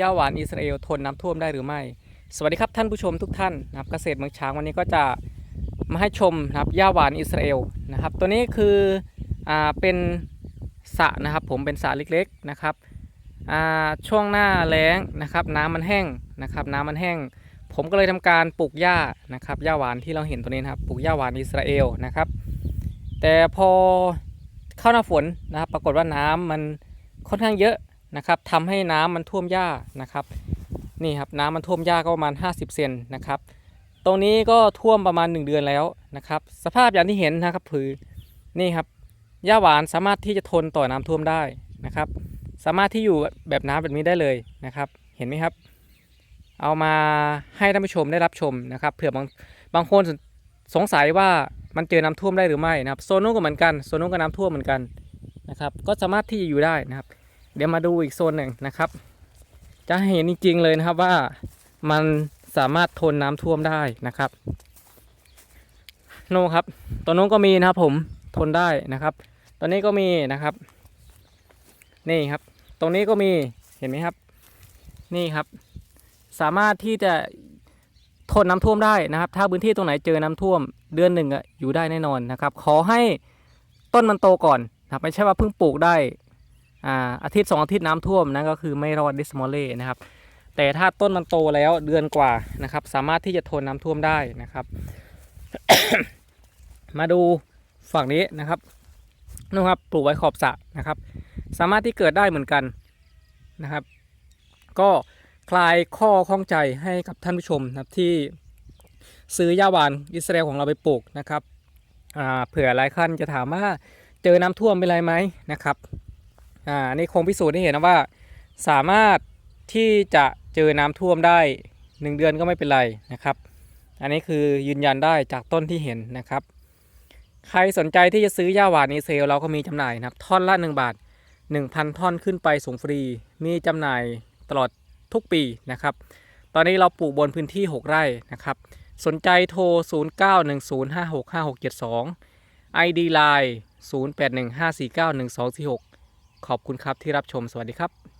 ย่าหวานอิสราเอลทนน้ำท่วมได้หรือไม่ สวัสดีครับท่านผู้ชมทุกท่านนะครับเกษตรเมืองช้างวันนี้ก็จะมาให้ชมนะครับย่าหวานอิสราเอลนะครับ ตัวนี้คืออ่าเป็นสระนะครับ ผมเป็นสระเล็กๆนะครับอ่าช่วงหน้าแล้งนะครับน้ำมันแห้งนะครับ น้ำมันแห้ง ผมก็เลยทำการปลูกหญ้านะครับหญ้าหวานที่เราเห็นตัวนี้นะครับปลูกหญ้าหวานอิสราเอลนะครับ แต่พอเข้าหน้าฝนนะครับ ปรากฏว่าน้ำมันค่อนข้างเยอะ นะครับทำให้น้ำมันท่วมหญ้านะครับนี่ครับน้ำมันท่วมหญ้าก็ประมาณ 50 เซนนะครับ ตรงนี้ก็ท่วมประมาณ 1 เดือนแล้วนะครับ สภาพอย่างที่เห็นนะครับคือนี่ครับหญ้าหวานสามารถที่จะทนต่อน้ำท่วมได้นะครับ สามารถที่อยู่แบบน้ำแบบนี้ได้เลยนะครับ เห็นไหมครับ เอามาให้ท่านผู้ชมได้รับชมนะครับเผื่อบางบางคนสงสัยว่ามันเจอน้ำท่วมได้หรือไม่นะครับ โซนนู้นก็เหมือนกันโซนนู้นก็น้ำท่วมเหมือนกันนะครับ ก็สามารถที่จะอยู่ได้นะครับ เดี๋ยวมาดูอีกโซนหนึ่งนะครับ จะเห็นจริงๆเลยนะครับว่ามันสามารถทนน้ำท่วมได้นะครับ โนครับตัวนู้นก็มีนะครับผมทนได้นะครับตัวนี้ก็มีนะครับ นี่ครับ ตรงนี้ก็มีเห็นไหมครับ นี่ครับ สามารถที่จะทนน้ำท่วมได้นะครับ ถ้าพื้นที่ตรงไหนเจอน้ำท่วม เดือนหนึ่งอะอยู่ได้แน่นอนนะครับ ขอให้ต้นมันโตก่อนนะครับไม่ใช่ว่าเพิ่งปลูกได้ อาทิตย์สองอาทิตย์น้ำท่วมนั่นก็คือไม่รอดดิสมอลเล่นะครับ แต่ถ้าต้นมันโตแล้วเดือนกว่านะครับ สามารถที่จะทนน้ำท่วมได้นะครับ มาดูฝั่งนี้นะครับนู่ครับปลูกไว้ขอบสระนะครับ สามารถที่เกิดได้เหมือนกันนะครับ ก็คลายข้อข้องใจให้กับท่านผู้ชมนะครับที่ซื้อยาหวานอิสราเอลของเราไปปลูกนะครับเผื่อหลายท่านจะถามว่าเจอน้ำท่วมเป็นไรไหมนะครับ อ่านี่คงพิสูจน์ให้เห็นนะว่า สามารถที่จะเจอน้ำท่วมได้ 1 เดือนก็ไม่เป็นไรนะครับ อันนี้คือยืนยันได้จากต้นที่เห็นนะครับ ใครสนใจที่จะซื้อยาหวานอิสราเอลเราก็มีจำหน่ายนะครับท่อนละ 1 บาท 1,000 ท่อนขึ้นไปส่งฟรี มีจำหน่ายตลอดทุกปีนะครับ ตอนนี้เราปลูกบนพื้นที่ 6 ไร่นะครับ สนใจโทร 0910565672 ID Line 0815491246 ขอบคุณครับที่รับชมสวัสดีครับ